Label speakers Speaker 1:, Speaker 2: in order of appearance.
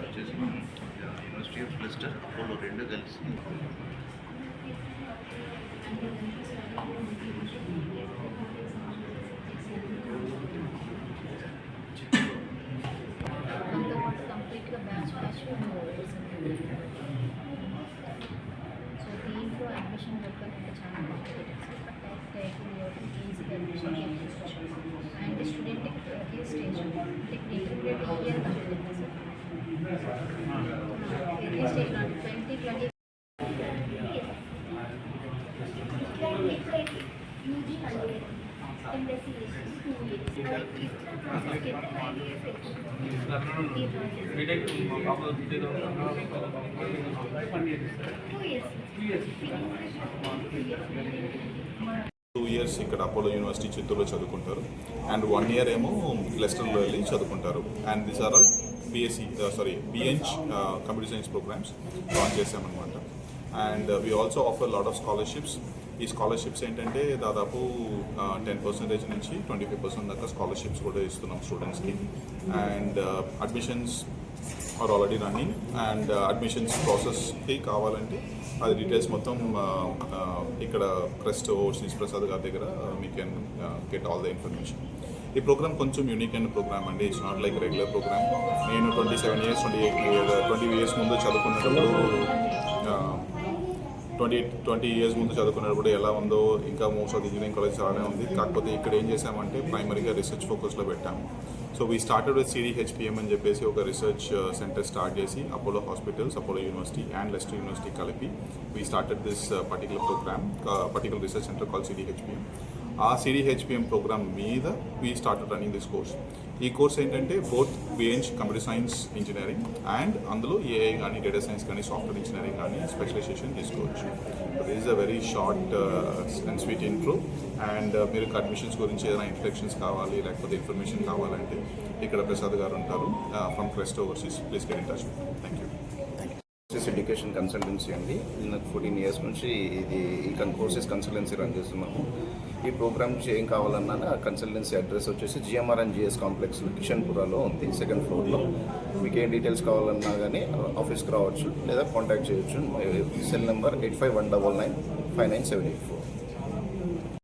Speaker 1: వచ్చేసి university of Lester Apollo రెండు కలిసి
Speaker 2: అడ్మిషన్ దొరకాలంటే చాలా కాంపిటేటివ్ ఈజీగా అడ్మిషన్ ఒకే స్టేజ్ అంటే ఇంటర్మీడియట్ ఇయర్ కంప్లీట్ సార్ ఎన్ని స్టేజ్ ట్వంటీ ట్వంటీ
Speaker 3: బీటెక్ మా పాప
Speaker 4: టూ ఇయర్స్ ఇక్కడ అపోలో యూనివర్సిటీ చిత్తూరులో చదువుకుంటారు. అండ్ వన్ ఇయర్ ఏమో లెస్టర్లో వెళ్ళి చదువుకుంటారు. And this are all BSc sorry BTech computer science programmes launch చేసామన్నమాట and we also offer lot of scholarships ఈ స్కాలర్షిప్స్ ఏంటంటే దాదాపు uh, టెన్ పర్సెంటేజ్ నుంచి ట్వంటీ ఫైవ్ పర్సెంట్ దాకా స్కాలర్షిప్స్ కూడా ఇస్తున్నాం స్టూడెంట్స్కి and admissions are already running and uh, admissions ప్రాసెస్కి కావాలంటే అది డీటెయిల్స్ మొత్తం ఇక్కడ క్రెస్ట్ శ్రీ ప్రసాద్ గారి దగ్గర మీ can get all the information ఈ ప్రోగ్రామ్ కొంచెం యూనిక్ అయిన ప్రోగ్రామ్ అండి. It's not like regular programme నేను twenty seven years twenty eight twenty years ముందు చదువుకున్నప్పుడు ట్వంటీ ట్వంటీ ఇయర్స్ ముందు చదువుకున్నప్పుడు ఎలా ఉందో ఇంకా మోస్ట్ ఆఫ్ ఇంజనీరింగ్ కాలేజ్ అలానే ఉంది. కాకపోతే ఇక్కడ ఏం చేసామంటే ప్రైమరీగా రీసెర్చ్ ఫోకస్లో పెట్టాము. So we started with CDHPM అని చెప్పేసి ఒక రీసెర్చ్ సెంటర్ స్టార్ట్ చేసి Apollo hospitals Apollo university and Leicester university కలిపి we started this particular programme particular research centre call CDHPM ఆ సిడిహెచ్పిఎం ప్రోగ్రామ్ మీద we start running this course ఈ course ఏంటంటే both BTech computer science engineering and అందులో AI కానీ data science కానీ software engineering కానీ specialisation తీసుకోవచ్చు this is a very short and sweet intro and మీరు అడ్మిషన్స్ గురించి ఏదైనా ఇంట్రడక్షన్స్ కావాలి లేకపోతే ఇన్ఫర్మేషన్ కావాలంటే ఇక్కడ ప్రసాద్ గారు ఉంటారు. From Crest Overseas please get in touch thank you
Speaker 1: courses education consultancy అండి. నాకు ఫోర్టీన్ ఇయర్స్ నుంచి ఇది ఈ కోర్సెస్ కన్సల్టెన్సీ రన్ చేస్తున్నాము. ఈ ప్రోగ్రామ్స్ ఏం కావాలన్నా ఆ కన్సల్టెన్సీ అడ్రస్ వచ్చేసి జిఎంఆర్ అండ్ జిఎస్ కాంప్లెక్స్ కిషన్పురాలో ఉంది సెకండ్ ఫ్లోర్లో మీకు ఏం డీటెయిల్స్ కావాలన్నా కానీ ఆఫీస్కి రావచ్చు లేదా కాంటాక్ట్ చేయొచ్చు. Cell number eight five one double nine five nine seven eight four